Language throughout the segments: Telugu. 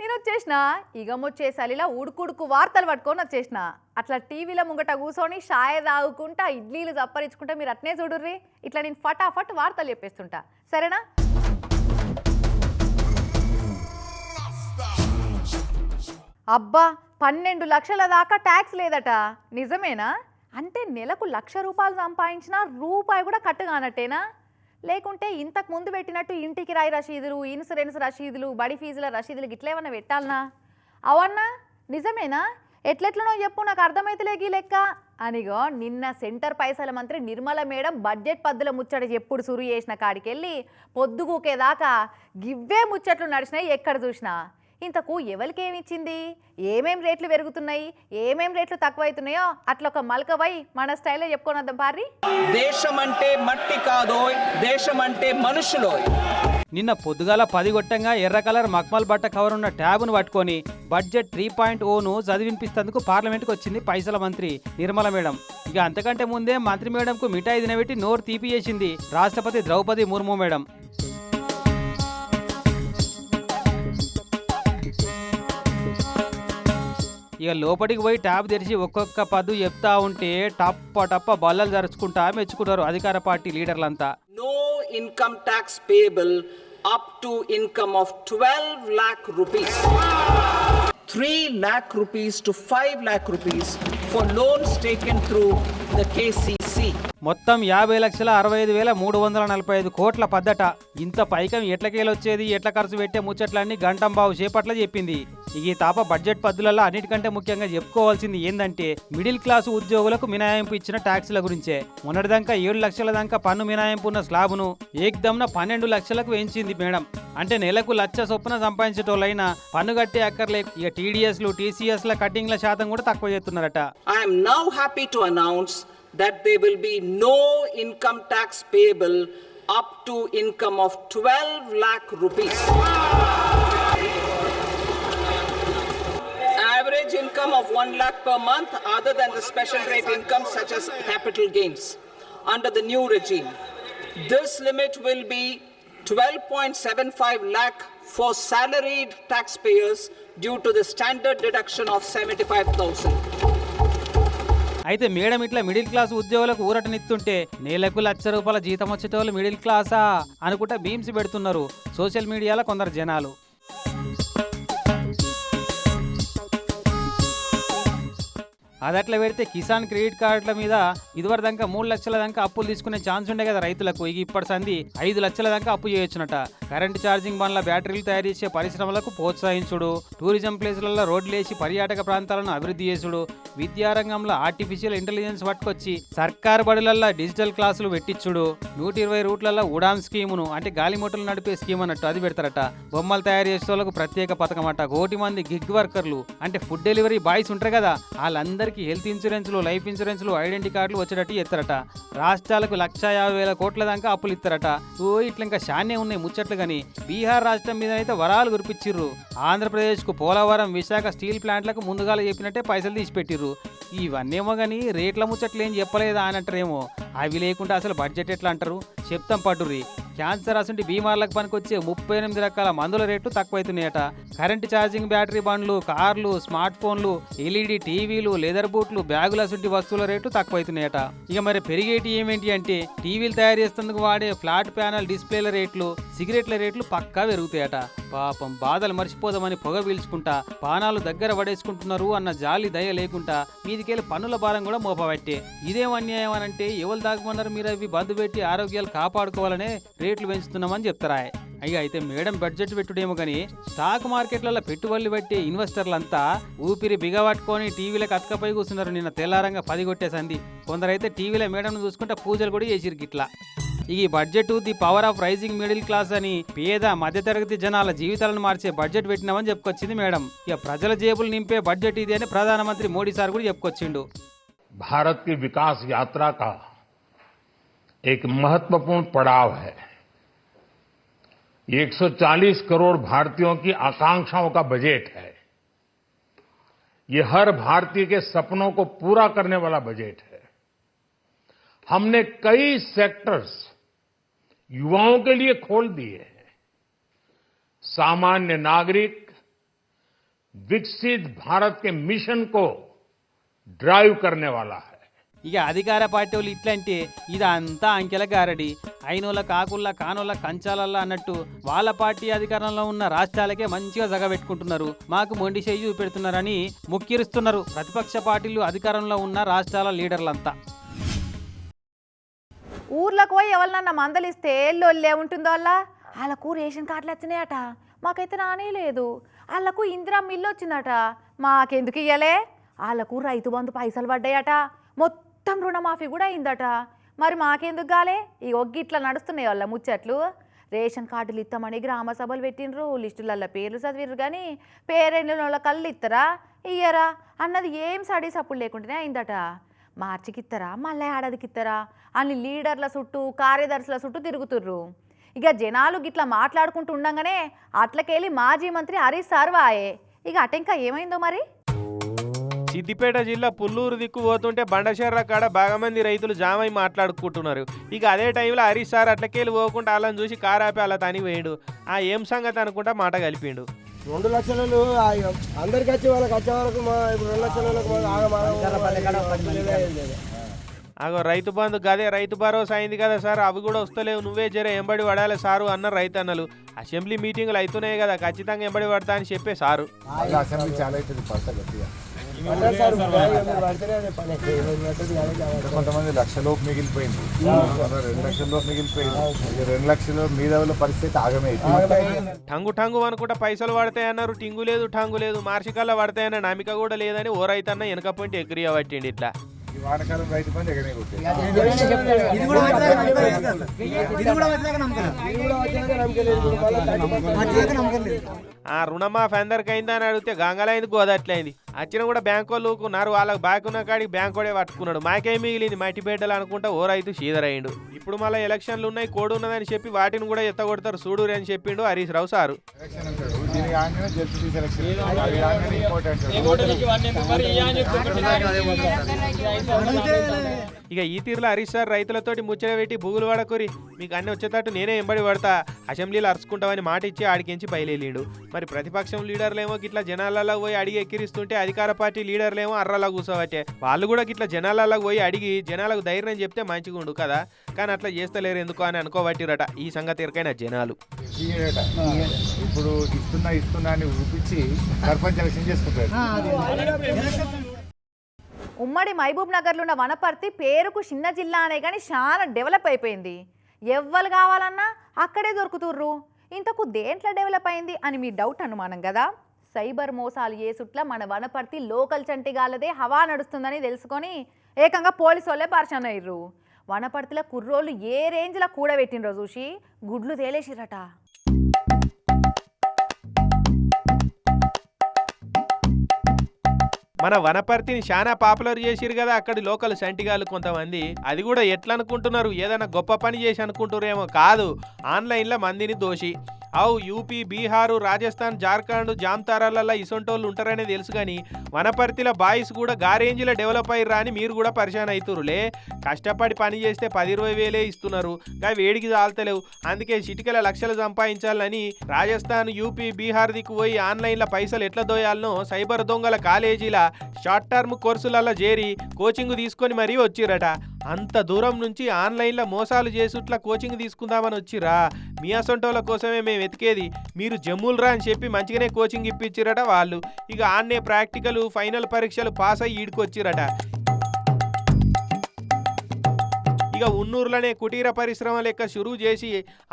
నేను వచ్చేసిన. ఇగమొచ్చే చలిలా ఉడుకుడుకు వార్తలు పట్టుకొని వచ్చేసిన. అట్లా టీవీలో ముంగట కూర్చొని షాయ తాగుకుంటా ఇడ్లీలు చప్పరించుకుంటా మీరు అట్నే చూడుర్రి. ఇట్లా నేను ఫటాఫట్ వార్తలు చెప్పేస్తుంటా. సరేనా? అబ్బా పన్నెండు లక్షల దాకా ట్యాక్స్ లేదట. నిజమేనా? అంటే నెలకు లక్ష రూపాయలు సంపాదించినా రూపాయి కూడా కట్టుగానట్టేనా? లేకుంటే ఇంతకు ముందు పెట్టినట్టు ఇంటికి రాయి రసీదులు ఇన్సూరెన్స్ రసీదులు బడి ఫీజుల రసీదులు ఇట్లేమన్నా పెట్టాలనా? అవన్నా? నిజమేనా? ఎట్లెట్లనో చెప్పు నాకు అర్థమైతలే గీ లెక్క. అనిగో నిన్న సెంటర్ పైసల మంత్రి నిర్మల మేడం బడ్జెట్ పద్దుల ముచ్చట ఎప్పుడు సురు చేసిన కాడికెళ్ళి పొద్దుగూకేదాకా గివ్వే ముచ్చట్లు నడిచినాయి ఎక్కడ చూసినా. ఇంతకు ఎవరికేమిచ్చింది? ఏమేం రేట్లు పెరుగుతున్నాయి? ఏమేం రేట్లు తక్కువైతున్నాయో అట్లా ఒక మలకవై మన స్టైల్లో చెప్పుకొని వద్దాం పారి దేశం అంటే మట్టి కాదోయ్ దేశం అంటే మనుషులోయ్. నిన్న పొద్దుగాల పది గొట్టంగా ఎర్ర కలర్ మక్మల్ బట్ట కవర్ ఉన్న ట్యాబ్ను పట్టుకొని బడ్జెట్ త్రీ పాయింట్ ఓను చదివినిపిస్తేందుకు పార్లమెంట్కి వచ్చింది పైసల మంత్రి నిర్మల మేడం. ఇక అంతకంటే ముందే మంత్రి మేడంకు మిఠాయి తినబెట్టి నోరు తీపి చేసింది రాష్ట్రపతి ద్రౌపది ముర్ము మేడం. ఇక లోపలికి పోయి ట్యాబ్ తెరిచి ఒక్కొక్క పదు చెప్తా ఉంటే టప్ప టప్ప బల్లలు జరుచుకుంటా మెచ్చుకుంటారు అధికార party లీడర్లంతా. No income tax payable up to income of twelve lakh rupees three lakh rupees to five lakh rupees for loans taken through the KCC మొత్తం యాభై లక్షల అరవై ఐదు వేల మూడు వందల నలభై ఐదు కోట్ల పద్దట. ఇంత పైకం ఎట్లకేలొచ్చేది ఎట్ల ఖర్చు పెట్టే ముచ్చట్లన్నీ గంటంబాబు చేపట్ల చెప్పింది. ఈ తాప బడ్జెట్ పద్దులలో అన్నిటికంటే ముఖ్యంగా చెప్పుకోవాల్సింది ఏందంటే మిడిల్ క్లాస్ ఉద్యోగులకు మినహాయింపు ఇచ్చిన ట్యాక్సుల గురించే. మొన్నటిదాకా ఏడు లక్షల దాకా పన్ను మినహాయింపు ఉన్న స్లాబ్ను ఏకదమ్న పన్నెండు లక్షలకు పెంచింది మేడం. అంటే నెలకు లక్ష చొప్పున సంపాదించేటోళ్ళైనా పన్ను కట్టే అక్కర్లే ఇక టీడీఎస్లు టీసీఎస్ల కటింగ్ల శాతం కూడా తక్కువ చేస్తున్నారట. I'm now happy to announce that there will be no income tax payable up to income of 12 lakh rupees. Average income of 1 lakh per month other than the special rate income such as capital gains under the new regime. This limit will be 12.75 lakh for salaried taxpayers due to the standard deduction of 75,000. అయితే మేడం ఇట్లా మిడిల్ క్లాస్ ఉద్యోగులకు ఊరటనిస్తుంటే నెలకు లక్ష రూపాయల జీతం వచ్చేటోళ్ళు మిడిల్ క్లాసా అనుకుంటా బీమ్స్ పెడుతున్నారు సోషల్ మీడియాలో కొందరు జనాలు. అది అట్లా పెడితే కిసాన్ క్రెడిట్ కార్డుల మీద ఇదివరకు దాకా మూడు లక్షల దాకా అప్పులు తీసుకునే ఛాన్స్ ఉండే కదా రైతులకు. ఇక ఇప్పటి సంది ఐదు లక్షల దాకా అప్పు చేయొచ్చునట. కరెంట్ ఛార్జింగ్ బండ్ల బ్యాటరీలు తయారు చేసే పరిశ్రమలకు ప్రోత్సహించుడు. టూరిజం ప్లేసులలో రోడ్లు వేసి పర్యాటక ప్రాంతాలను అభివృద్ధి చేసుడు. విద్యారంగంలో ఆర్టిఫిషియల్ ఇంటెలిజెన్స్ పట్టుకొచ్చి సర్కార్ బడులల్లో డిజిటల్ క్లాసులు పెట్టించుడు. నూట ఇరవై రూట్లలో ఉడాన్ స్కీమును అంటే గాలిమోటలు నడిపే స్కీమ్ అన్నట్టు అది పెడతారట. బొమ్మలు తయారు చేసే వాళ్ళకు ప్రత్యేక పథకం అట. కోటి మంది గిగ్ వర్కర్లు అంటే ఫుడ్ డెలివరీ బాయ్స్ ఉంటారు కదా వాళ్ళందరికీ హెల్త్ ఇన్సూరెన్స్లు లైఫ్ ఇన్సూరెన్స్లు ఐడెంటిటీ కార్డులు వచ్చేటట్టు ఎత్తారట రాష్ట్రాలకు లక్ష యాభై వేల కోట్ల దాకా అప్పులు ఇస్తారట. ఓ ఇట్లా ఇంకా షాన్నే ఉన్నాయి ముచ్చట్లు కానీ బీహార్ రాష్ట్రం మీద అయితే వరాలు కురిపించిర్రు ఆంధ్రప్రదేశ్కు పోలవరం విశాఖ స్టీల్ ప్లాంట్లకు ముందుగా చెప్పినట్టే పైసలు తీసిపెట్టిర్రు. ఇవన్నేమో కానీ రేట్ల ముచ్చట్లు ఏం చెప్పలేదా అని అంటారేమో అవి లేకుండా అసలు బడ్జెట్ ఎట్లా అంటారు? చెప్తాం పట్టుర్రి. క్యాన్సర్ అసంటి బీమార్లకు పనికొచ్చే ముప్పై ఎనిమిది రకాల మందుల రేట్లు తక్కువైతున్నాయట. కరెంట్ ఛార్జింగ్ బ్యాటరీ బండ్లు కార్లు స్మార్ట్ ఫోన్లు ఎల్ఈడి టీవీలు లెదర్ బూట్లు బ్యాగుల అసంటి వస్తువుల రేట్లు తక్కువైతున్నాయట. ఇక మరి పెరిగేటి ఏమేంటి అంటే టీవీలు తయారు చేసేందుకు వాడే ఫ్లాట్ ప్యానల్ డిస్ప్లేల రేట్లు సిగరెట్ల రేట్లు పక్కా పెరుగుతాయట. పాపం బాధలు మర్చిపోదామని పొగ పీల్చుకుంటా పానాలు దగ్గర పడేసుకుంటున్నారు అన్న జాలి దయ లేకుండా మీదికెళ్ళి పన్నుల భారం కూడా మోపబట్టే. ఇదేం అన్యాయం అనంటే అంటే ఎవరు దాగమన్నారు మీరు అవి బంధు పెట్టి ఆరోగ్యాలు కాపాడుకోవాలనే రేట్లు పెంచుతున్నామని చెప్తారా అయ్యా అయితే మేడం బడ్జెట్ పెట్టుడేమో కానీ స్టాక్ మార్కెట్లలో పెట్టుబడులు పెట్టే ఇన్వెస్టర్లంతా ఊపిరి బిగబట్టుకొని టీవీలకు అతకపోయి కూర్చున్నారు నిన్న తెల్లారంగా పది కొట్టేసంది కొందరైతే టీవీలో మేడం చూసుకుంటే పూజలు కూడా చేసిరు గిట్లా ఇక ఈ budget the power of rising middle class అని పేద మధ్యతరగతి జనాల జీవితాలను మార్చే బడ్జెట్ పెట్టినామని చెప్పుకొచ్చింది మేడం ఇక ప్రజల జేబులు నింపే బడ్జెట్ ఇది అని ప్రధానమంత్రి మోడీ సార్ కూడా చెప్పుకొచ్చిండు भारत की विकास यात्रा का एक महत्वपूर्ण पड़ाव है ये 140 करोड़ भारतीयों की आकांक्षाओं का बजट है। ये हर भारतीय के सपनों को पूरा करने वाला बजट है। हमने कई सेक्टर्स युवाओं के लिए खोल दिए हैं। सामान्य नागरिक विकसित भारत के मिशन को ड्राइव करने वाला है। ఇక అధికార పార్టీ వాళ్ళు ఇట్లంటే ఇదంతా అంకెల గారడి అయినోళ్ళ కాకుల్లా కానోళ్ళ కంచాలల్లా అన్నట్టు వాళ్ళ పార్టీ అధికారంలో ఉన్న రాష్ట్రాలకే మంచిగా జగబెట్టుకుంటున్నారు మాకు మొండి చేయి చూపెడుతున్నారని ముక్కిరుస్తున్నారు ప్రతిపక్ష పార్టీలు అధికారంలో ఉన్న రాష్ట్రాల లీడర్లంతా. ఊర్లకు పోయి ఎవరినన్నా మందలిస్తే లొల్లే ఉంటుందో అలా వాళ్ళకు రేషన్ కార్డులు వచ్చినాయట. మాకైతే రానే లేదు. వాళ్ళకు ఇందిరా మిల్లు వచ్చిందట. మాకెందుకు ఇయ్యలే? వాళ్ళకు రైతు బంధు పైసలు పడ్డాయట. మొత్తం మొత్తం రుణమాఫీ కూడా అయిందట. మరి మాకెందుకు గాలే? ఈ ఒగ్గిట్లా నడుస్తున్నాయి వాళ్ళ ముచ్చట్లు. రేషన్ కార్డులు ఇస్తామని గ్రామ సభలు పెట్టినరు లిస్టులల్లో పేర్లు చదివిర్రు కానీ పేరెండిన వాళ్ళ కళ్ళు ఇస్తారా ఇయ్యరా? అన్నది ఏం సడీ అప్పుడు లేకుండానే అయిందట. మార్చికి ఇస్తారా మళ్ళీ ఏడాదికి ఇస్తారా అని లీడర్ల చుట్టూ కార్యదర్శుల చుట్టూ తిరుగుతుర్రు. ఇక జనాలు గిట్లా మాట్లాడుకుంటూ ఉండగానే అట్లకెళ్ళి మాజీ మంత్రి హరీష్ సార్వాయే ఇక అటెంకా ఏమైందో మరి? సిద్దిపేట జిల్లా పుల్లూరు దిక్కు పోతుంటే బండశర్ర కాడ బాగా మంది రైతులు జామై మాట్లాడుకుంటున్నారు. ఇక అదే టైంలో హరీష్ సార్ అట్లకెళ్ళి పోకుండా వాళ్ళని చూసి కారు ఆపి అలా తని వేయడు ఆ ఏం సంగతి అనుకుంటా మాట కలిపిండు. రెండు లక్షలు అందరికి వచ్చి వాళ్ళకి వచ్చే వరకు మా ఇప్పుడు రెండు అగో రైతు బంధు గదే రైతు భరోసా అయింది కదా సార్ అవి కూడా వస్తలేవు. నువ్వే జర ఎంబడి పడాలి సారు అన్న రైతు అన్నలు అసెంబ్లీ మీటింగ్లు అవుతున్నాయి కదా ఖచ్చితంగా ఎంబడి పడతా అని చెప్పే సారు. మళ్ళీ అసెంబ్లీ చాలా కొంతమంది లక్షలోపు మిగిలిపోయింది. రెండు లక్షల్లోపు మిగిలిపోయింది. రెండు లక్షల మీద పరిస్థితి ఆగమే అయిపోయింది. టంగు టంగు అనుకుంటా పైసలు పడతాయి అన్నారు టింగు లేదు టంగు లేదు. మార్చికల్లా పడతాయన్న నమిక కూడా లేదని ఓ రైతన్న వెనక పొంటి ఎగ్రీ పట్టిండి ఇట్లా. వానకాలం రైతు ఎగనే ఆ రుణమాఫీ అందరికి అయిందా అని అడిగితే గంగలైంది గోదట్లయింది వచ్చిన కూడా బ్యాంక్ వాళ్ళు ఊకున్నారు వాళ్ళకి బాకీ ఉన్న కాడికి బ్యాంక్ వాడే పట్టుకున్నాడు. మాకేం మిగిలింది? మట్టి బిడ్డలు అనుకుంటా ఓ రైతు సీదరయ్యిండు ఇప్పుడు మళ్ళీ ఎలక్షన్లు ఉన్నాయి కోడ్ ఉన్నదని చెప్పి వాటిని కూడా ఎత్తగొడతారు. చూడురు అని చెప్పిండు హరీష్ రావు సారు. ఇక ఈ తీరులో హరీష్ సార్ రైతులతోటి ముచ్చట పెట్టి బూగులు పడకూరి మీకు అన్ని వచ్చేటట్టు నేనే ఎంబడి పడతా. అసెంబ్లీలో అరుచుకుంటామని మాట ఇచ్చి ఆడికించి బయలుదేరిండు. మరి ప్రతిపక్షం లీడర్లేమో గిట్లా జనాలలో పోయి అడిగి ఎక్కిరిస్తుంటే అధికార పార్టీ లీడర్లేమో అర్రలా కూర్చోవట్టే వాళ్ళు కూడా గిట్లా జనాలలో పోయి అడిగి జనాలకు ధైర్యం చెప్తే మంచిగా ఉండు కదా. కానీ అట్లా చేస్తలేరు ఎందుకు అని అనుకోబట్టిరట ఈ సంగతి ఎరకైన జనాలు. ఇప్పుడు ఇస్తున్నా ఇస్తున్నా అని ఊపించి సర్పంచ్ ఎలక్షన్ చేసుకుంటాడు. ఉమ్మడి మహబూబ్ నగర్లో ఉన్న వనపర్తి పేరుకు చిన్న జిల్లా అనే కానీ చాలా డెవలప్ అయిపోయింది. ఎవ్వరు కావాలన్నా అక్కడే దొరుకుతుర్రు. ఇంతకు దేంట్లో డెవలప్ అయింది అని మీ డౌట్ అనుమానం కదా? సైబర్ మోసాలు చేసుట్ల మన వనపర్తి లోకల్ చంటిగాళ్ళదే హవా నడుస్తుందని తెలుసుకొని ఏకంగా పోలీసు వాళ్ళే పరిచయం అయ్యారు వనపర్తిలో కుర్రోళ్ళు ఏ రేంజ్లో కూడబెట్టినరో చూసి గుడ్లు తేలేసిరట మన వనపర్తిని చాలా పాపులర్ చేసిరు కదా అక్కడి లోకల్ సంటిగాలు కొంతమంది. అది కూడా ఎట్లా అనుకుంటున్నారు ఏదైనా గొప్ప పని చేసి అనుకుంటున్నారేమో కాదు. ఆన్లైన్లో మందిని దోషి. అవు యూపీ బీహారు రాజస్థాన్ జార్ఖండ్ జామ్తారాలలో ఇసొంటోళ్ళు ఉంటారనే తెలుసు కానీ వనపర్తిల బాయ్స్ కూడా గారేంజ్లో డెవలప్ అయ్యి అని మీరు కూడా పరిశాన్ అవుతురులే కష్టపడి పని చేస్తే పది ఇరవై వేలే ఇస్తున్నారు. గా వేడికి చాలతలేవు అందుకే చిటికల లక్షలు సంపాదించాలని రాజస్థాన్ యూపీ బీహార్ దిక్కు పోయి ఆన్లైన్లో పైసలు ఎట్లా దోయాలనో సైబర్ దొంగల కాలేజీల షార్ట్ టర్మ్ కోర్సులలో చేరి కోచింగ్ తీసుకొని మరీ వచ్చిరట అంత దూరం నుంచి ఆన్లైన్లో మోసాలు చేసుట్లా కోచింగ్ తీసుకుందామని వచ్చిరా మీ అసొంటోళ్ళ కోసమే మేము వెతికేది. మీరు జమ్ములు రా అని చెప్పి మంచిగానే కోచింగ్ ఇప్పించిరట వాళ్ళు. ఇక ఆన్నే ప్రాక్టికల్ ఫైనల్ పరీక్షలు పాస్ అయ్యి ఈడుకొచ్చిరట ఇక ఉన్నూరులోనే కుటీర పరిశ్రమ లెక్క షురువు చేసి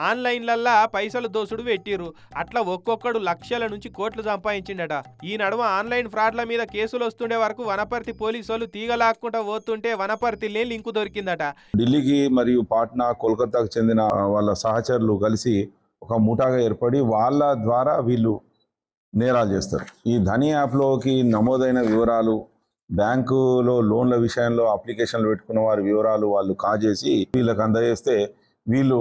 ఆన్లైన్లల్లా పైసలు దోసుడు పెట్టిరు అట్లా ఒక్కొక్కడు లక్షల నుంచి కోట్లు సంపాదించిండట. ఈ నడుమ ఆన్లైన్ ఫ్రాడ్ల మీద కేసులు వస్తుండే వరకు వనపర్తి పోలీసు వాళ్ళు తీగలాక్కుంటా పోతుంటే వనపర్తిలే లింకు దొరికిందట. ఢిల్లీకి మరియు పాట్నా కోల్కతాకు చెందిన వాళ్ళ సహచరులు కలిసి ఒక ముఠాగా ఏర్పడి వాళ్ళ ద్వారా వీళ్ళు నేరాలు చేస్తారు. ఈ ధని యాప్లోకి నమోదైన వివరాలు బ్యాంకులో లోన్ల విషయంలో అప్లికేషన్లు పెట్టుకున్న వారి వివరాలు వాళ్ళు కాజేసి వీళ్ళకి అందజేస్తే వీళ్ళు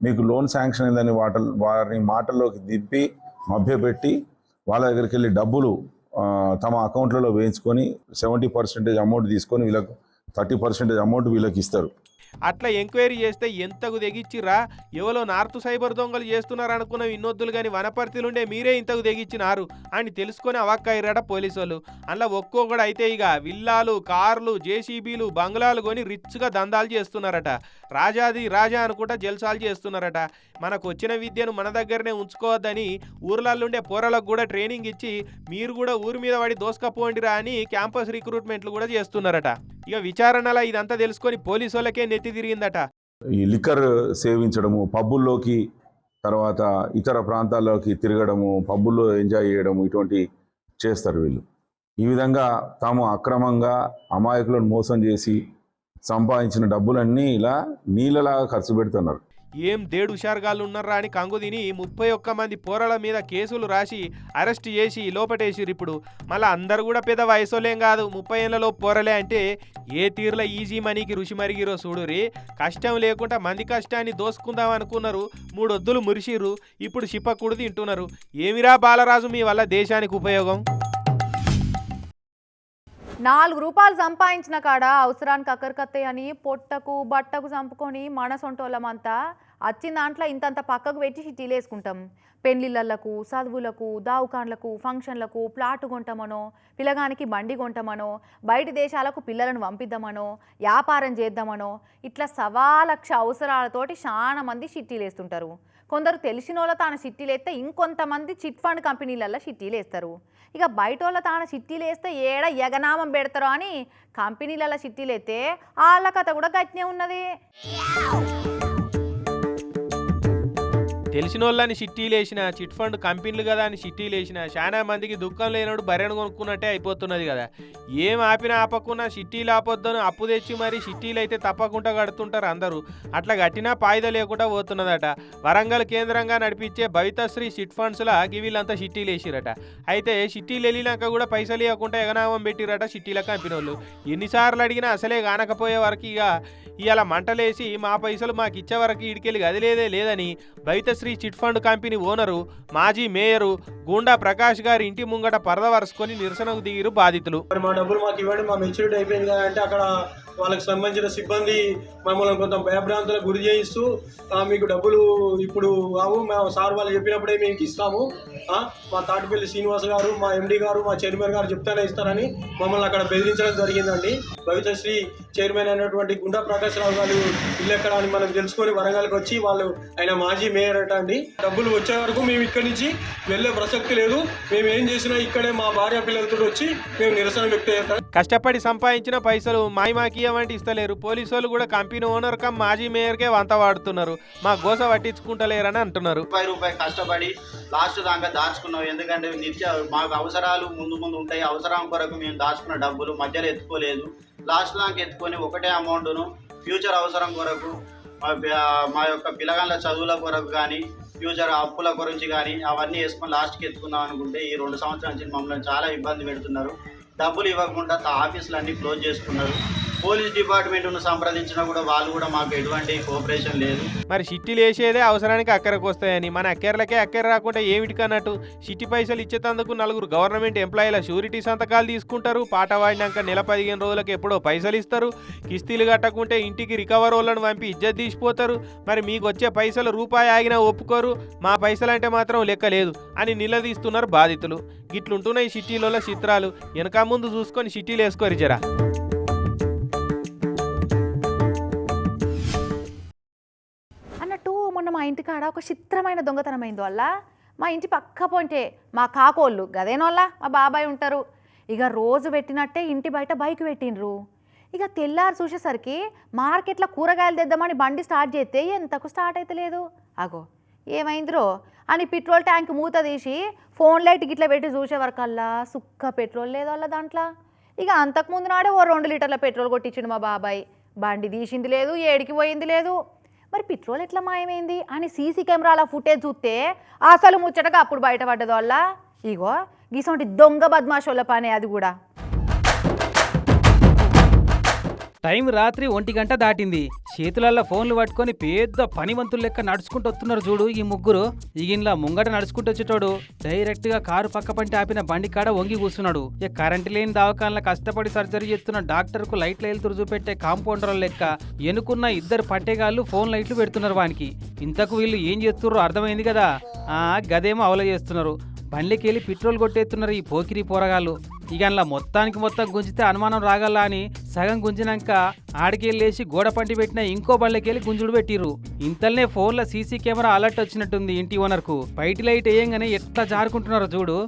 మీకు లోన్ శాంక్షన్ అయిందని వాట వారిని మాటల్లోకి దింపి మభ్యపెట్టి వాళ్ళ దగ్గరికి వెళ్ళి డబ్బులు తమ అకౌంట్లలో వేయించుకొని సెవెంటీ పర్సెంటేజ్ అమౌంట్ తీసుకొని వీళ్ళకు థర్టీ పర్సెంటేజ్ అమౌంట్ వీళ్ళకి ఇస్తారు. అట్లా ఎంక్వైరీ చేస్తే ఎంతకు తెగిచ్చిరా ఎవరో నార్త్ సైబర్ దొంగలు చేస్తున్నారు అనుకున్న ఇన్నొద్దులు కానీ వనపర్తిలుండే మీరే ఇంతకు తెగిచ్చినారు అని తెలుసుకొని అవక్కయ్యారట పోలీసు వాళ్ళు అందులో ఒక్కొక్కడు అయితే ఇక విల్లాలు కార్లు జేసీబీలు బంగ్లాలు కొని రిచ్గా దందాలు చేస్తున్నారట. రాజాది రాజా అనుకుంటా జల్సాలు చేస్తున్నారట. మనకు వచ్చిన విద్యను మన దగ్గరనే ఉంచుకోవద్దని ఊర్లల్లుండే పోరలకు కూడా ట్రైనింగ్ ఇచ్చి మీరు కూడా ఊరి మీద పడి దోసుకపోండిరా అని క్యాంపస్ రిక్రూట్మెంట్లు కూడా చేస్తున్నారట. ఇక విచారణలో ఇదంతా తెలుసుకొని పోలీసు వాళ్ళకే నెత్తి తిరిగిందట. ఈ లిక్కర్ సేవించడము పబ్బుల్లోకి తర్వాత ఇతర ప్రాంతాల్లోకి తిరగడము పబ్బుల్లో ఎంజాయ్ చేయడము ఇటువంటి చేస్తారు వీళ్ళు. ఈ విధంగా తాము అక్రమంగా అమాయకులను మోసం చేసి సంపాదించిన డబ్బులన్నీ ఇలా నీళ్ళలాగా ఖర్చు పెడుతున్నారు. ఏం దేడు హుషారుగాళ్ళు ఉన్నారా అని కంగు తిని ముప్పై ఒక్క మంది పోరాల మీద కేసులు రాసి అరెస్ట్ చేసి లోపటేసిర్రు ఇప్పుడు. మళ్ళీ అందరు కూడా పెద్ద వయసులేం కాదు ముప్పై ఏళ్ళలో పోరలే అంటే ఏ తీరులో ఈజీ మనీకి రుచి మరిగిరో చూడురి కష్టం లేకుండా మంది కష్టాన్ని దోసుకుందాం అనుకున్నారు మూడొద్దులు మురిసిరు ఇప్పుడు చిప్పకుడు తింటున్నారు. ఏమిరా బాలరాజు మీ వల్ల దేశానికి ఉపయోగం? నాలుగు రూపాయలు సంపాదించిన కాడ అవసరానికి అక్కరికత్తాయి అని పొట్టకు బట్టకు చంపుకొని మన సొంటోళ్ళమంతా వచ్చిన దాంట్లో ఇంతంత పక్కకు పెట్టి చిట్టీలు వేసుకుంటాం. పెళ్ళిళ్ళకు చదువులకు దావుకాన్లకు ఫంక్షన్లకు ప్లాట్ కొంటామనో పిల్లగానికి బండి కొంటామనో బయట దేశాలకు పిల్లలను పంపిద్దామనో వ్యాపారం చేద్దామనో ఇట్లా సవా లక్ష అవసరాలతోటి చాలా మంది చిట్టీలు వేస్తుంటారు. కొందరు తెలిసిన వాళ్ళ తాను చిట్టీలేస్తే ఇంకొంతమంది చిట్ ఫండ్ కంపెనీలలో చిట్టీలు వేస్తారు ఇక బయట వాళ్ళ తాను చిట్టీలు వేస్తే ఏడ యగనామం పెడతారో అని కంపెనీలలో చిట్టీలు వేస్తే వాళ్ళ కథ కూడా గట్నే ఉన్నది. తెలిసిన వాళ్ళని చిట్టీలు వేసిన చిట్ ఫండ్ కంపెనీలు కదా అని చిట్టీలేసిన చాలా మందికి దుఃఖం లేనోడు బర్రెను కొనుక్కున్నట్టే అయిపోతున్నది కదా. ఏం ఆపినా ఆపకున్నా చిట్టీలు ఆపొద్దని అప్పు తెచ్చి మరి చిట్టీలు అయితే తప్పకుండా కడుతుంటారు అందరూ. అట్లా కట్టినా పాయిద లేకుండా పోతున్నదట. వరంగల్ కేంద్రంగా నడిపించే భవితశ్రీ చిట్ ఫండ్స్లా గివీళ్ళంతా చిట్టీలు వేసిరట. అయితే చిట్టీలు వెళ్ళినాక కూడా పైసలు ఇవ్వకుండా ఎగనామం పెట్టిరట చిట్టీల కంపెనీ వాళ్ళు ఎన్నిసార్లు అడిగినా అసలే కానకపోయే వరకు ఇక ఇలా మంటలేసి మా పైసలు మాకు ఇచ్చే వరకు ఇడికెళ్ళి గదిలేదే లేదని Shri chit fund company owner మాజీ మేయరు గూండా ప్రకాష్ గారి ఇంటి ముంగట పరద వరుసుకొని నిరసనకు దిగిరు బాధితులు. మా డబ్బులు మాకు ఇవ్వండి మా మెచ్యూరిటీ అయిపోయింది అంటే అక్కడ వాళ్ళకి సంబంధించిన సిబ్బంది మమ్మల్ని కొంత భయభ్రాంతులకు గురి చేయిస్తూ మీకు డబ్బులు ఇప్పుడు కావు మా సార్ వాళ్ళు చెప్పినప్పుడే మేము ఇస్తాము. మా తాటిపల్లి శ్రీనివాస్ గారు మా ఎండి గారు మా చైర్మన్ గారు చెప్తానే ఇస్తారని మమ్మల్ని అక్కడ బెదిరించడం జరిగిందండి. భవితశ్రీ చైర్మన్ అయినటువంటి గుండా ప్రకాశ్ రావు గారు ఇల్లు ఎక్కడ అని మనం తెలుసుకొని వరంగల్కి వచ్చి వాళ్ళు ఆయన మాజీ మేయర్ అట అండి. డబ్బులు వచ్చే వరకు మేము ఇక్కడి నుంచి వెళ్ళే ప్రసక్తి లేదు. మేము ఏం చేసినా ఇక్కడే మా భార్య పిల్లలతో వచ్చి మేము నిరసన వ్యక్తం చేస్తాం. కష్టపడి సంపాదించిన పైసలు మాయి మాకి అంటే ఇస్తలేరు. పోలీసు వాళ్ళు కూడా కంపెనీ ఓనర్ కమ్ మాజీ మేయర్కే వంత వాడుతున్నారు. మా గోస పట్టించుకుంటలేరని అంటున్నారు. రూపాయి రూపాయి కష్టపడి లాస్ట్ దాకా దాచుకున్నాం. ఎందుకంటే నిత్య మాకు అవసరాలు ముందు ముందు ఉంటాయి. అవసరం కొరకు మేము దాచుకున్న డబ్బులు మధ్యలో ఎత్తుకోలేదు. లాస్ట్ దాకా ఎత్తుకొని ఒకటే అమౌంట్ను ఫ్యూచర్ అవసరం కొరకు మా మా యొక్క పిల్లగాళ్ళ చదువుల కొరకు కానీ ఫ్యూచర్ అప్పుల గురించి కానీ అవన్నీ వేసుకొని లాస్ట్కి ఎత్తుకుందాం అనుకుంటే ఈ రెండు సంవత్సరాల నుంచి మమ్మల్ని చాలా ఇబ్బంది పెడుతున్నారు. డబ్బులు ఇవ్వకుండా తా ఆఫీసులు అన్నీ క్లోజ్ చేసుకున్నారు. పోలీస్ డిపార్ట్మెంట్ను సంప్రదించినా కూడా వాళ్ళు కూడా మాకు ఎటువంటి కోఆపరేషన్ లేదు. మరి చిట్టీలు వేసేదే అవసరానికి అక్కరకు వస్తాయని మన అక్కర్లకే అక్కర రాకుండా ఏమిటికి అన్నట్టు చిట్టి పైసలు ఇచ్చేటందుకు నలుగురు గవర్నమెంట్ ఎంప్లాయీల షూరిటీ సంతకాలు తీసుకుంటారు. పాట పాడినాక నెల పదిహేను రోజులకు ఎప్పుడో పైసలు ఇస్తారు. కిస్తీలు కట్టకుంటే ఇంటికి రికవర్ వాళ్ళను పంపి ఇజ్జత్ తీసిపోతారు. మరి మీకు వచ్చే పైసలు రూపాయి ఆగినా ఒప్పుకోరు. మా పైసలు అంటే మాత్రం లెక్క లేదు అని నిలదీస్తున్నారు బాధితులు. గిట్లుంటున్నాయి సిటీలలో చిత్రాలు. వెనక ముందు చూసుకొని సిటీలు వేసుకోరు జరా. మొన్న మా ఇంటికాడ ఒక చిత్రమైన దొంగతనం అయింది వల్ల మా ఇంటి పక్క పొంటే మా కాకోళ్ళు గదేనోళ్ళ మా బాబాయ్ ఉంటారు. ఇక రోజు పెట్టినట్టే ఇంటి బయట బైక్ పెట్టిండ్రు. ఇక తెల్లారు చూసేసరికి మార్కెట్లో కూరగాయలు తెద్దామని బండి స్టార్ట్ చేస్తే ఎంతకు స్టార్ట్ అయితే లేదు అగో ఏమైందిరో? అని పెట్రోల్ ట్యాంక్ మూత తీసి ఫోన్ లైట్ గిట్ల పెట్టి చూసేవరకల్లా సుక్క పెట్రోల్ లేదు వాళ్ళ దాంట్లో. ఇక అంతకుముందు నాడే ఓ రెండు లీటర్ల పెట్రోల్ కొట్టించిండు మా బాబాయ్. బండి తీసింది లేదు ఏడికి పోయింది లేదు. మరి పెట్రోల్ ఎట్లా మాయమైంది? అని సీసీ కెమెరాల ఫుటేజ్ చూస్తే అసలు ముచ్చటగా అప్పుడు బయటపడ్డది వల్ల ఇగో గీసొంటి దొంగ బద్మాషోళ్ళ పనే అది కూడా. టైం రాత్రి ఒంటి గంట దాటింది. చేతులల్లో ఫోన్లు పట్టుకొని పెద్ద పనివంతులు లెక్క నడుచుకుంటూ వస్తున్నారు చూడు ఈ ముగ్గురు. ఇగిన్లా ముంగట నడుచుకుంటూ వచ్చేటోడు. డైరెక్ట్గా కారు పక్క పంటి ఆపిన బండి కాడ వంగి కూర్చున్నాడు. ఇక కరెంట్ లేని దవాఖానలో కష్టపడి సర్జరీ చేస్తున్న డాక్టర్కు లైట్ల వెళ్తురు చూపెట్టే కాంపౌండర్ లెక్క ఎనుకున్న ఇద్దరు పట్టేగాళ్ళు ఫోన్ లైట్లు పెడుతున్నారు వానికి. ఇంతకు వీళ్ళు ఏం చేస్తుర్రో అర్థమైంది కదా. ఆ గదేమో అవల చేస్తున్నారు. బండ్లకి వెళ్ళి పెట్రోల్ కొట్టేస్తున్నారు ఈ పోకిరి పోరగాళ్ళు. ఇక అందులో మొత్తానికి మొత్తం గుంజితే అనుమానం రాగల్లా అని సగం గుంజినాక ఆడికెళ్ళేసి గోడ పంటి పెట్టిన ఇంకో బళ్ళకెళ్ళి గుంజుడు పెట్టిర్రు. ఇంతల్నే ఫోన్లో సీసీ కెమెరా అలర్ట్ వచ్చినట్టుంది ఇంటి ఓనర్కు. బయటి లైట్ వేయంగానే ఎట్లా జారుకుంటున్నారో చూడు.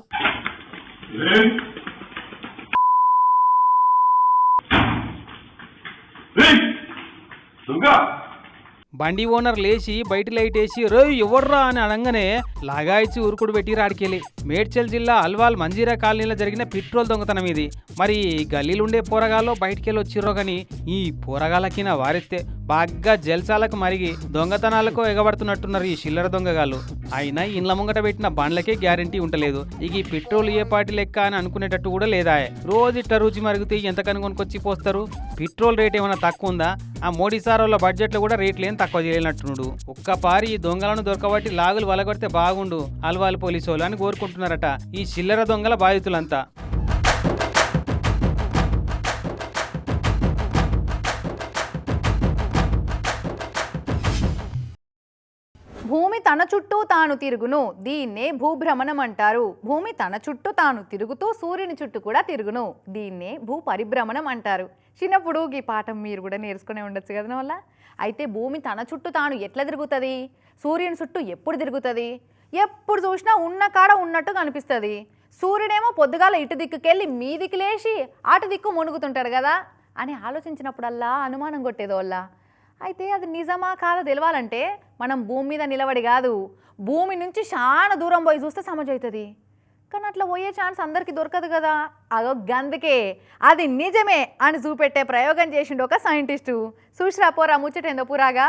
బండి ఓనర్ లేచి బయట లైట్ వేసి రో ఎవర్రా? అని అనగానే లాగాయిచి ఉరుకుడు పెట్టి రాడికెళ్ళి. మేడ్చల్ జిల్లా అల్వాల్ మంజీరా కాలనీలో జరిగిన పెట్రోల్ దొంగతనం ఇది. మరి గల్లీలుండే పోరగాళ్ళు బయటికెళ్ళి వచ్చిర్రో కానీ ఈ పోరగాళ్ళకి నా వారెత్తే బాగా జల్సాలకు మరిగి దొంగతనాలకు ఎగబడుతున్నట్టున్నారు ఈ చిల్లర దొంగగాళ్ళు. అయినా ఇండ్ల ముంగట పెట్టిన బండ్లకే గ్యారంటీ ఉండలేదు ఇక ఈ పెట్రోల్ ఏ పాటి లెక్క అని అనుకునేటట్టు కూడా లేదా రోజు ఇట్ట రుచి మరిగితే ఎంత కొనుక్కొచ్చి పోస్తారు? పెట్రోల్ రేట్ ఏమైనా తక్కువ ఉందా ఆ మోడీ సార్ వాళ్ళ బడ్జెట్లో కూడా రేట్లు ఏం తక్కువ చేయలేనట్టున్నాడు. ఒక్కపారి ఈ దొంగలను దొరకబట్టి లాగులు వలగొడితే బాగుండు అల్వాల్ పోలీసు వాళ్ళు అని కోరుకుంటున్నారట. ఈ చిల్లర దొంగల బాధితులంతా. తన చుట్టూ తాను తిరుగును. దీన్నే భూభ్రమణం అంటారు భూమి తన చుట్టూ తాను తిరుగుతూ సూర్యుని చుట్టూ కూడా తిరుగును. దీన్నే భూ పరిభ్రమణం అంటారు చిన్నప్పుడు ఈ పాఠం మీరు కూడా నేర్చుకునే ఉండొచ్చు కదా వల్ల అయితే భూమి తన చుట్టూ తాను ఎట్లా తిరుగుతుంది? సూర్యుని చుట్టూ ఎప్పుడు తిరుగుతుంది? ఎప్పుడు చూసినా ఉన్న కాడ ఉన్నట్టు కనిపిస్తుంది. సూర్యుడేమో పొద్దుగాల ఇటు దిక్కుకెళ్ళి మీ దిక్కు లేచి అటు దిక్కు మునుగుతుంటాడు కదా అని ఆలోచించినప్పుడల్లా అనుమానం కొట్టేది అయితే అది నిజమా కాదో తెలవాలంటే మనం భూమి మీద నిలబడి కాదు భూమి నుంచి చాలా దూరం పోయి చూస్తే సమజవుతుంది కానీ అట్లా పోయే ఛాన్స్ అందరికీ దొరకదు కదా. అదో గందుకే అది నిజమే అని చూపెట్టే ప్రయోగం చేసిండు ఒక సైంటిస్టు చూసిరా పోరా ముచ్చటేందో పురాగా?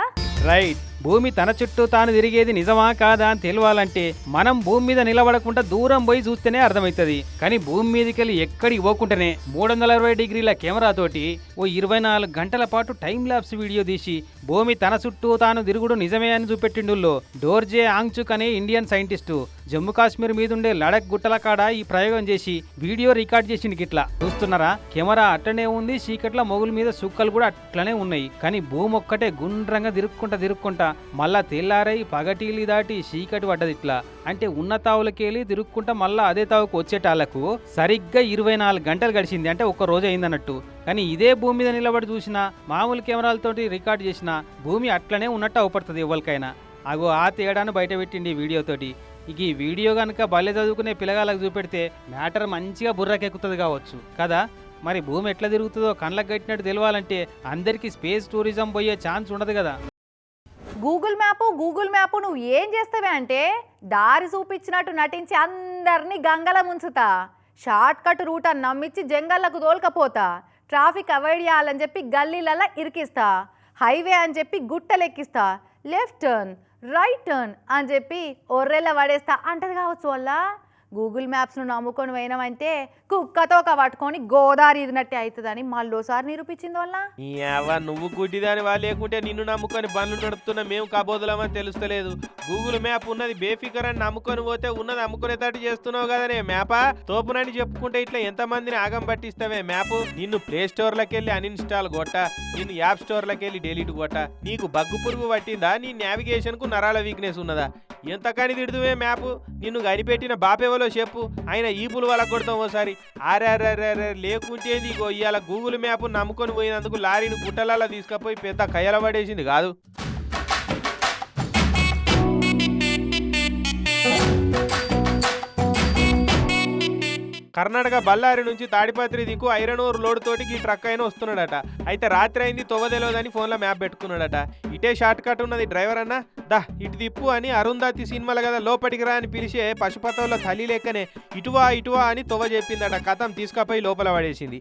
రైట్ భూమి తన చుట్టూ తాను తిరిగేది నిజమా కాదా అని తెలియాలంటే మనం భూమి మీద నిలబడకుండా దూరం పోయి చూస్తేనే అర్థమవుతుంది. కానీ భూమి మీదకి వెళ్ళి ఎక్కడికి పోకుండానే మూడు వందల అరవై డిగ్రీల కెమెరాతోటి ఓ ఇరవై నాలుగు గంటల పాటు టైం ల్యాబ్స్ వీడియో తీసి భూమి తన చుట్టూ తాను తిరుగుడు నిజమే అని చూపెట్టిండుల్లో డోర్జే ఆంగ్చుక్ అనే ఇండియన్ సైంటిస్టు జమ్మూ కాశ్మీర్ మీదుండే లడక్ గుట్టల కాడ ఈ ప్రయోగం చేసి వీడియో రికార్డ్ చేసింది గిట్లా. చూస్తున్నారా? కెమెరా అట్టనే ఉంది చీకట్ల మొగుల మీద సుక్కలు కూడా అట్లనే ఉన్నాయి. కానీ భూమి ఒక్కటే గుండ్రంగా తిరుక్కుంటా తిరుక్కుంటా మళ్ళా తెల్లారై పగటీలి దాటి చీకటి పడ్డది ఇట్లా అంటే ఉన్న తావులకెళ్ళి తిరుక్కుంటా మళ్ళా అదే తావుకు వచ్చేటాళ్ళకు సరిగ్గా ఇరవై నాలుగు గంటలు గడిచింది. అంటే ఒక రోజు అయిందన్నట్టు. కానీ ఇదే భూమి మీద నిలబడి చూసినా మామూలు కెమెరాలతోటి రికార్డ్ చేసినా భూమి అట్లనే ఉన్నట్టు అవపడుతుంది ఎవరికైనా అగో ఆ తేడాను బయట పెట్టింది వీడియోతోటి ఇక ఈ వీడియో కనుక బల్లె చదువుకునే పిల్లగాళ్ళకి చూపెడితే మ్యాటర్ మంచిగా బుర్రకెక్కుతుంది కావచ్చు. కదా? మరి భూమి ఎట్లా తిరుగుతుందో కళ్ళకు కట్టినట్టు తెలవాలంటే అందరికీ స్పేస్ టూరిజం పోయే ఛాన్స్ ఉండదు కదా? గూగుల్ మ్యాప్ గూగుల్ మ్యాప్ నువ్వు ఏం చేస్తావే అంటే దారి చూపించినట్టు నటించి అందరినీ గంగల ముంచుతా. షార్ట్ కట్ రూట్ అని నమ్మించి జంగల్లకు తోలుకపోతా. ట్రాఫిక్ అవాయిడ్ చేయాలని చెప్పి గల్లీలలో ఇరికిస్తా. హైవే అని చెప్పి గుట్టలెక్కిస్తా. లెఫ్ట్ టర్న్ రైట్ టర్న్ అని చెప్పి ఒర్రెల పడేస్తా. అంటది కావచ్చు వల్ల గూగుల్ మ్యాప్స్ను నమ్ముకొని పోయినామంటే కుక్కతో ఒక పట్టుకొని గోదావరి ఇదినట్టే అవుతుందని మళ్ళోసారి నిరూపించింది వల్ల ఈ నువ్వు కుట్టిదాని వా లేకుంటే నిన్ను నమ్ముకొని బండ్లు నడుపుతున్న మేము కాబోదులమని తెలుస్తలేదు. గూగుల్ మ్యాప్ ఉన్నది బేఫికర్ అని నమ్ముకొని పోతే ఉన్నది అమ్ముకునేటట్టు చేస్తున్నావు కదనే మ్యాపా? తోపునని చెప్పుకుంటే ఇట్లా ఎంతమందిని ఆగం పట్టిస్తావే మ్యాప్? నిన్ను ప్లే స్టోర్లకి వెళ్ళి అన్ఇన్స్టాల్ కొట్ట నిన్ను యాప్ స్టోర్లకి వెళ్ళి డెలీట్ కొట్ట. నీకు బగ్గు పురుగు పట్టిందా? నీ నావిగేషన్కు నరాల వీక్నెస్ ఉన్నదా? ఎంతకని తిడుదువే మ్యాప్? నిన్ను కనిపెట్టిన బాపేవలో చెప్పు. ఆయన ఈపులు వాళ్ళ కొడతాం ఓసారి. ఆర్ఆర్ఆర్ఆర్ లేకుంటే నీకు ఇవాళ గూగుల్ మ్యాప్ నమ్ముకొని పోయినందుకు లారీని గుట్టలలో తీసుకుపోయి పెద్ద కయ్యల పడేసింది కాదు. కర్ణాటక బళ్ళారి నుంచి తాడిపత్రి దిక్కు ఐరనూరు లోడ్ తోటి ఈ ట్రక్ అయినా వస్తున్నాడట. అయితే రాత్రి అయింది తొవ్వదేలోదని ఫోన్లో మ్యాప్ పెట్టుకున్నాడట. ఇటే షార్ట్ కట్ ఉన్నది డ్రైవర్ అన్న దా ఇటు దిప్పు అని అరుంధాతి సినిమాల కదా లోపలికి రా అని పిలిచే పశుపతంలో తల్లి లెక్కనే ఇటువా ఇటువా అని తొవ్వ చెప్పిందట. కథం తీసుకపోయి లోపల పడేసింది.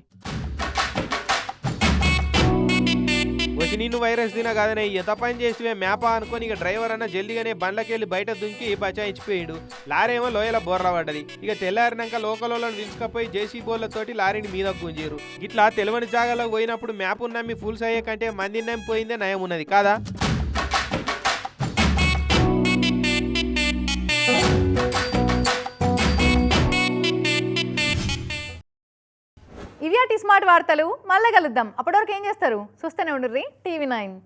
వచ్చి నిన్ను వైరస్ దినా కాదనే ఎంత పని చేసివే మ్యాపా అనుకొని ఇక డ్రైవర్ అన్న జల్దిగానే బండ్లకెళ్ళి బయట దుంకి బచాయించిపోయాడు. లారీ ఏమో లోయల బోర్ల పడ్డది. ఇక తెల్లారినాక లోకల్ వాళ్ళని జేసీ బోర్లతోటి లారీని మీద గుంజారు ఇట్లా తెలివని జాగాలో పోయినప్పుడు మ్యాప్ నమ్మి ఫుల్స్ అయ్యే కంటే మంది నమ్మి పోయిందే నయం ఉన్నది కాదా? స్మార్ట్ వార్తలు మళ్ళీ కలుద్దాం. అప్పటివరకు ఏం చేస్తారు? చూస్తూనే ఉండుర్రి. TV nine.